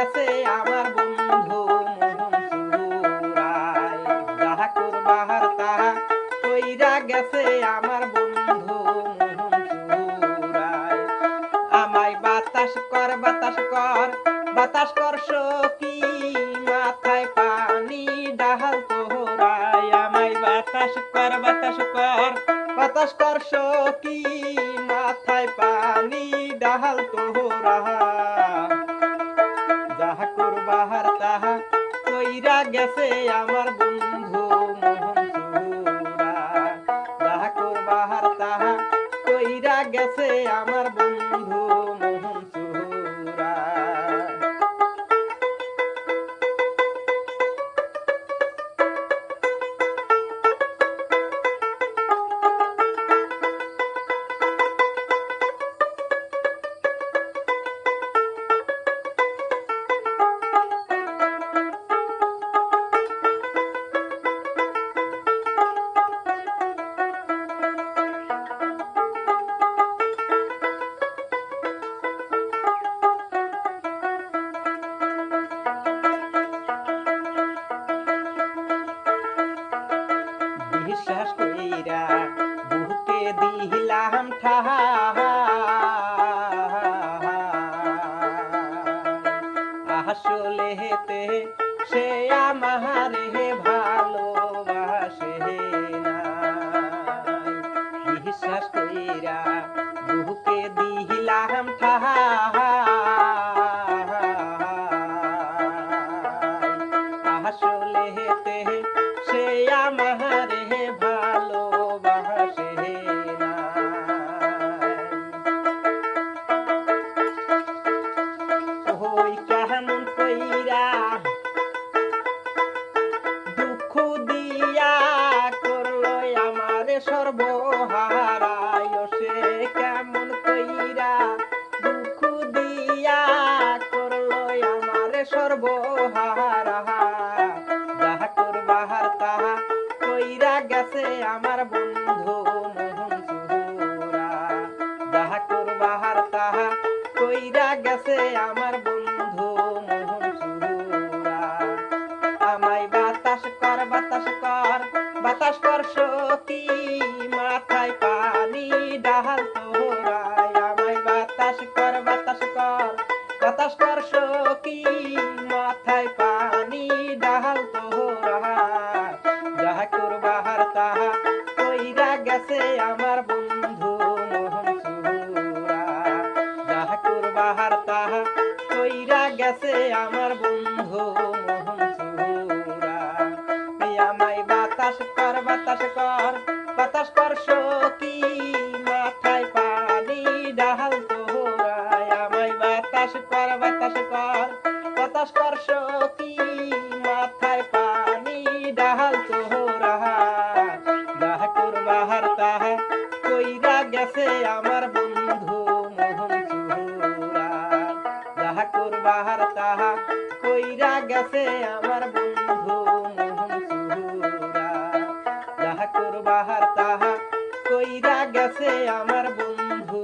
গেছে আমার বন্ধু গেছে আমার বন্ধু আমায় বাতাস কর বাতাস কর বাতাস কর সখী, মাথায় পানি ডাহাল তোরায় আমায় বাতাস কর বাতাস কর বাতাস কর সখী, মাথায় পানি ডাহাল তোরা কইরা গেছে আমার বন্ধু মোহন তাহা কইরা গেছে আমার বন্ধু। দিলাম ঠাই গেছে আমার বন্ধু মোহন সুরা যাহা করবাহার তাহা কইরা গেছে আমার বন্ধু মোহন সুরা আমায় বাতাস কর বাতাস কর বাতাস কর মাথায় পানি, ডাহাল তোরায় আমায় বাতাস কর বাতাস কর বাতাস কর সখী গেছে আমার বন্ধু গেছে আমার বন্ধু মোহন বাতাস কর বাতাস কর বাতাস কর সখী মাথায় পানি ডাহাল তোরায় আমায় বাতাস কর বাতাস কর বাতাস কর সখী গেছে আমার বন্ধু যাহা করবাহার তাহা কইরা গেছে আমার বন্ধু